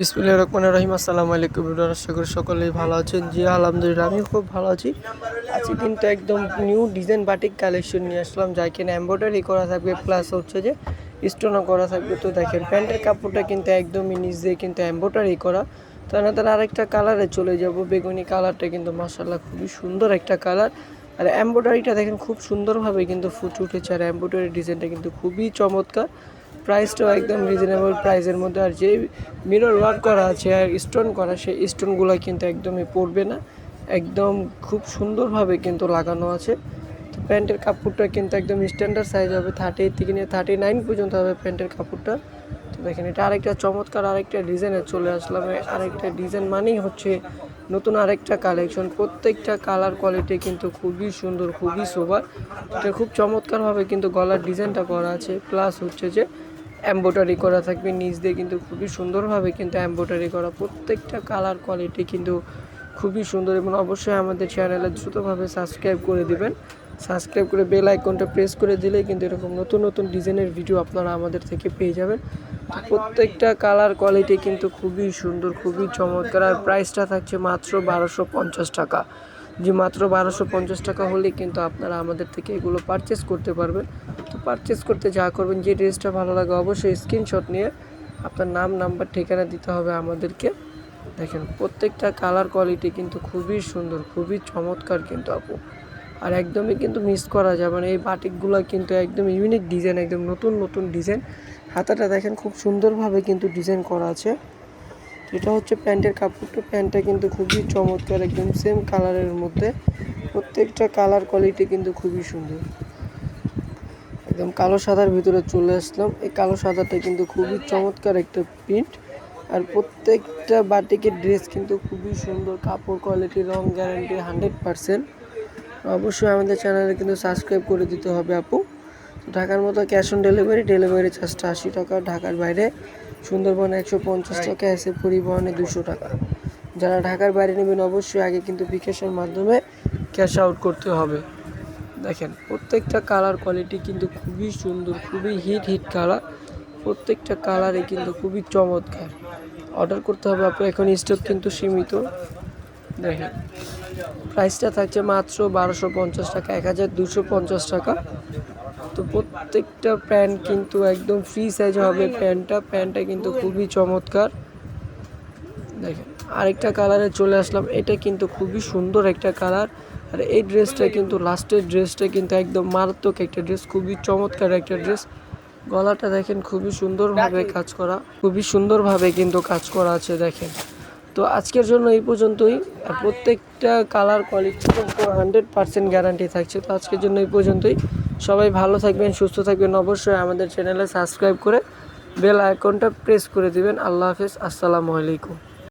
বিসমিল্লাহির রহমানির রহিম। আসসালামু আলাইকুম আশা করি সকলেই ভালো আছেন। জি, আলহামদুলিল্লাহ, আমিও খুব ভালো আছি। আজকে কিন্তু একদম নিউ ডিজাইন বাটিক কালেকশন নিয়ে আসলাম যাই কিনা এমব্রয়ডারি করা থাকবে প্লাস হচ্ছে যে স্টোনও করা থাকবে। তো দেখেন, প্যান্টের কাপড়টা কিন্তু একদমই নিচ দিয়ে কিন্তু এমব্রয়ডারি করা। তো তার আরেকটা কালারে চলে যাব। বেগুনি কালারটা কিন্তু মাসাল্লাহ খুবই সুন্দর একটা কালার আর এমব্রয়ডারিটা দেখেন, খুব সুন্দরভাবে কিন্তু ফুটে উঠেছে। আর এমব্রয়ডারি ডিজাইনটা কিন্তু খুবই চমৎকার। প্রাইসটাও একদম রিজনেবল প্রাইসের মধ্যে। আর যে মিরর ওয়ার্ক করা আছে আর স্টোন করা, সেই স্টোনগুলো কিন্তু একদমই পড়বে না। একদম খুব সুন্দরভাবে কিন্তু লাগানো আছে। তো প্যান্টের কাপড়টা কিন্তু একদম স্ট্যান্ডার্ড সাইজ হবে থার্টি থেকে নিয়ে থার্টি নাইন পর্যন্ত হবে প্যান্টের কাপড়টা। তো দেখেন, এটা আরেকটা চমৎকার আরেকটা ডিজাইনে চলে আসলাম। আরেকটা ডিজাইন মানেই হচ্ছে নতুন আরেকটা কালেকশন প্রত্যেকটা কালার কোয়ালিটি কিন্তু খুবই সুন্দর, খুবই সোবার এটা খুব চমৎকারভাবে কিন্তু গলার ডিজাইনটা করা আছে। প্লাস হচ্ছে যে এম্ব্রয়ডারি করা থাকবে। নিচ দিয়ে কিন্তু খুবই সুন্দরভাবে কিন্তু এম্ব্রয়ডারি করা। প্রত্যেকটা কালার কোয়ালিটি কিন্তু খুবই সুন্দর এবং অবশ্যই আমাদের চ্যানেলে দ্রুতভাবে সাবস্ক্রাইব করে দিবেন। সাবস্ক্রাইব করে বেল আইকনটা প্রেস করে দিলেই কিন্তু এরকম নতুন নতুন ডিজাইনের ভিডিও আপনারা আমাদের থেকে পেয়ে যাবেন। প্রত্যেকটা কালার কোয়ালিটি কিন্তু খুবই সুন্দর, খুবই চমৎকার। আর প্রাইসটা থাকছে মাত্র বারোশো পঞ্চাশ টাকা। যে মাত্র বারোশো পঞ্চাশ টাকা হলে কিন্তু আপনারা আমাদের থেকে এগুলো পারচেস করতে পারবেন। পারচেস করতে যা করবেন, যে ড্রেসটা ভালো লাগে অবশ্যই স্ক্রিনশট নিয়ে আপনার নাম নাম্বার ঠিকানা দিতে হবে আমাদেরকে। দেখেন, প্রত্যেকটা কালার কোয়ালিটি কিন্তু খুবই সুন্দর, খুবই চমৎকার কিন্তু আপু। আর একদমই কিন্তু মিস করা যাবে না, এই বাটিকগুলো কিন্তু একদম ইউনিক ডিজাইন একদম নতুন নতুন ডিজাইন হাতাটা দেখেন, খুব সুন্দরভাবে কিন্তু ডিজাইন করা আছে। এটা হচ্ছে প্যান্টের কাপড়টা, প্যান্টটা কিন্তু খুবই চমৎকার, একদম সেম কালারের মধ্যে। প্রত্যেকটা কালার কোয়ালিটি কিন্তু খুবই সুন্দর। একদম কালো সাদার ভিতরে চলে আসলাম। এই কালো সাদাটা কিন্তু খুবই চমৎকার একটা প্রিন্ট আর প্রত্যেকটা বাটিকের ড্রেস কিন্তু খুবই সুন্দর কাপড় কোয়ালিটি রং গ্যারান্টি হান্ড্রেড পারসেন্ট অবশ্যই আমাদের চ্যানেলে কিন্তু সাবস্ক্রাইব করে দিতে হবে আপু। ঢাকার মতো ক্যাশ অন ডেলিভারি ডেলিভারি চার্জটা আশি টাকা ঢাকার বাইরে সুন্দরবনে একশো পঞ্চাশ টাকা এসে পরিবহনে দুশো টাকা। যারা ঢাকার বাইরে নেবেন অবশ্যই আগে কিন্তু বিকাশের মাধ্যমে ক্যাশ আউট করতে হবে। দেখেন, প্রত্যেকটা কালার কোয়ালিটি কিন্তু খুবই সুন্দর, খুবই হিট হিট কালার প্রত্যেকটা কালারে কিন্তু খুবই চমৎকার। অর্ডার করতে হবে আপনি এখন স্টক কিন্তু সীমিত। দেখেন প্রাইসটা থাকছে মাত্র বারোশো পঞ্চাশ টাকা, এক হাজার দুশো পঞ্চাশ টাকা। তো প্রত্যেকটা প্যান্ট কিন্তু একদম ফ্রি সাইজ হবে প্যান্টটা প্যান্টটা কিন্তু খুবই চমৎকার। দেখেন, আরেকটা কালারে চলে আসলাম। এটা কিন্তু খুবই সুন্দর একটা কালার আর এই ড্রেসটা কিন্তু লাস্টের ড্রেসটা কিন্তু একদম মারাত্মক একটা ড্রেস খুবই চমৎকার একটা ড্রেস গলাটা দেখেন খুবই সুন্দরভাবে কাজ করা খুবই সুন্দরভাবে কিন্তু কাজ করা আছে দেখেন। তো আজকের জন্য এই পর্যন্তই আর প্রত্যেকটা কালার কোয়ালিটি কিন্তু হান্ড্রেড পার্সেন্ট গ্যারান্টি থাকছে। তো আজকের জন্য এই পর্যন্তই। সবাই ভালো থাকবেন সুস্থ থাকবেন অবশ্যই আমাদের চ্যানেলে সাবস্ক্রাইব করে বেল আইকনটা প্রেস করে দিবেন। আল্লাহ হাফেজ আসসালামু আলাইকুম।